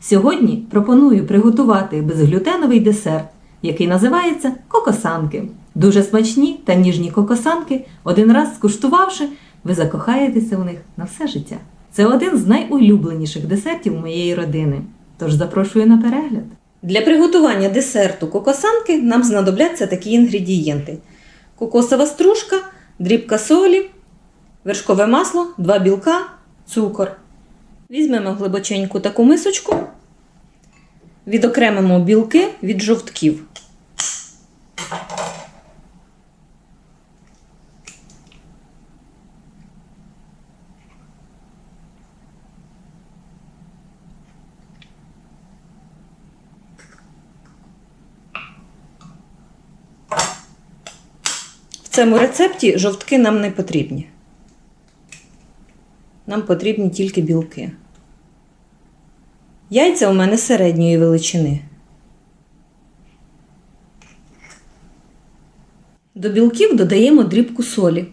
Сьогодні пропоную приготувати безглютеновий десерт, який називається кокосанки. Дуже смачні та ніжні кокосанки, один раз скуштувавши, ви закохаєтеся у них на все життя. Це один з найулюбленіших десертів моєї родини. Тож запрошую на перегляд. Для приготування десерту кокосанки нам знадобляться такі інгредієнти: кокосова стружка, дрібка солі, вершкове масло, два білка, цукор. Візьмемо глибоченьку таку мисочку, відокремимо білки від жовтків. В цьому рецепті жовтки нам не потрібні. Нам потрібні тільки білки. Яйця у мене середньої величини. До білків додаємо дрібку солі.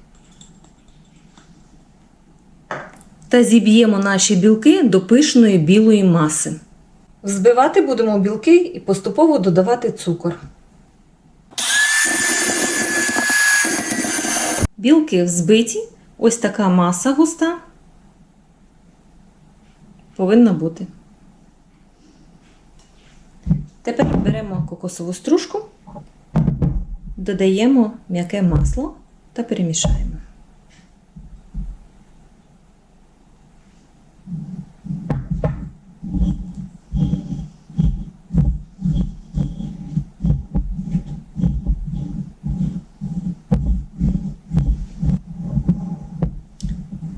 Та зіб'ємо наші білки до пишної білої маси. Взбивати будемо білки і поступово додавати цукор. Білки взбиті, ось така маса густа повинна бути. Тепер беремо кокосову стружку, додаємо м'яке масло та перемішаємо.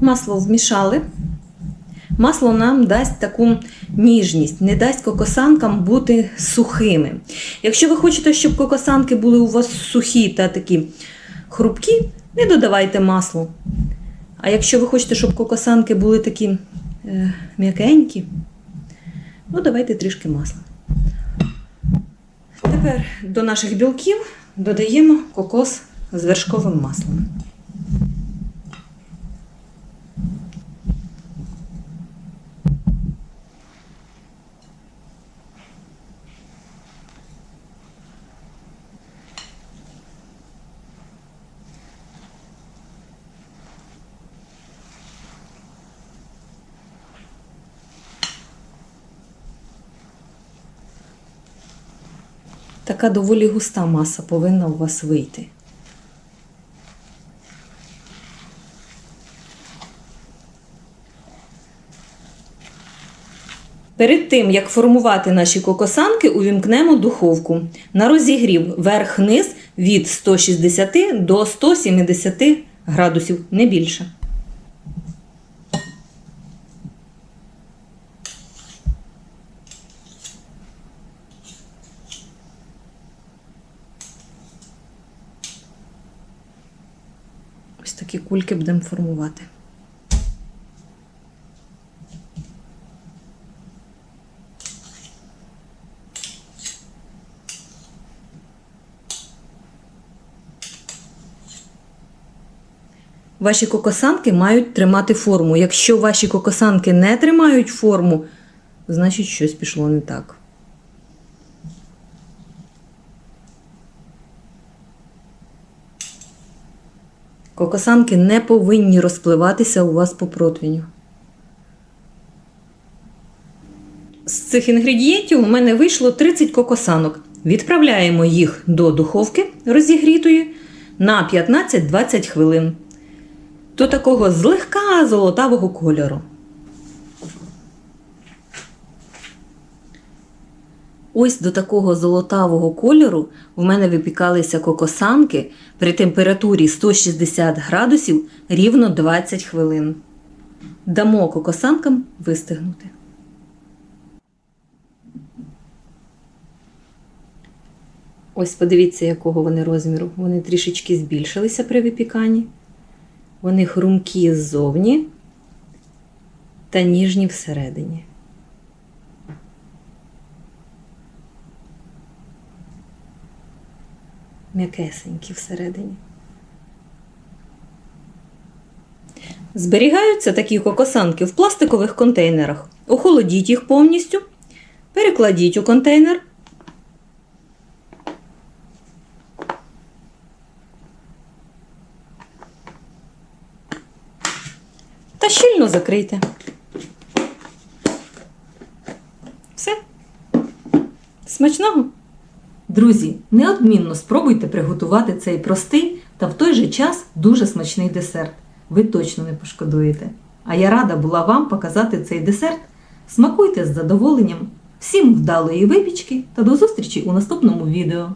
Масло вмішали. Масло нам дасть таку ніжність, не дасть кокосанкам бути сухими. Якщо ви хочете, щоб кокосанки були у вас сухі та такі хрупкі, не додавайте масло. А якщо ви хочете, щоб кокосанки були такі е, м'якенькі, ну давайте трішки масла. Тепер до наших білків додаємо кокос з вершковим маслом. Така доволі густа маса повинна у вас вийти. Перед тим, як формувати наші кокосанки, увімкнемо духовку на розігрів верх-низ від 160 до 170 градусів, не більше. Ось такі кульки будемо формувати. Ваші кокосанки мають тримати форму. Якщо ваші кокосанки не тримають форму, значить щось пішло не так. Кокосанки не повинні розпливатися у вас по противню. З цих інгредієнтів у мене вийшло 30 кокосанок. Відправляємо їх до духовки розігрітої на 15-20 хвилин. До такого злегка золотавого кольору. Ось до такого золотавого кольору в мене випікалися кокосанки при температурі 160 градусів рівно 20 хвилин. Дамо кокосанкам вистигнути. Ось подивіться, якого вони розміру. Вони трішечки збільшилися при випіканні. Вони хрумкі ззовні та ніжні всередині. М'якесенькі всередині. Зберігаються такі кокосанки в пластикових контейнерах. Охолодіть їх повністю. перекладіть у контейнер. Та щільно закрийте. Все. Смачного! Друзі, неодмінно спробуйте приготувати цей простий та в той же час дуже смачний десерт. Ви точно не пошкодуєте. А я рада була вам показати цей десерт. Смакуйте з задоволенням. Всім вдалої випічки та до зустрічі у наступному відео.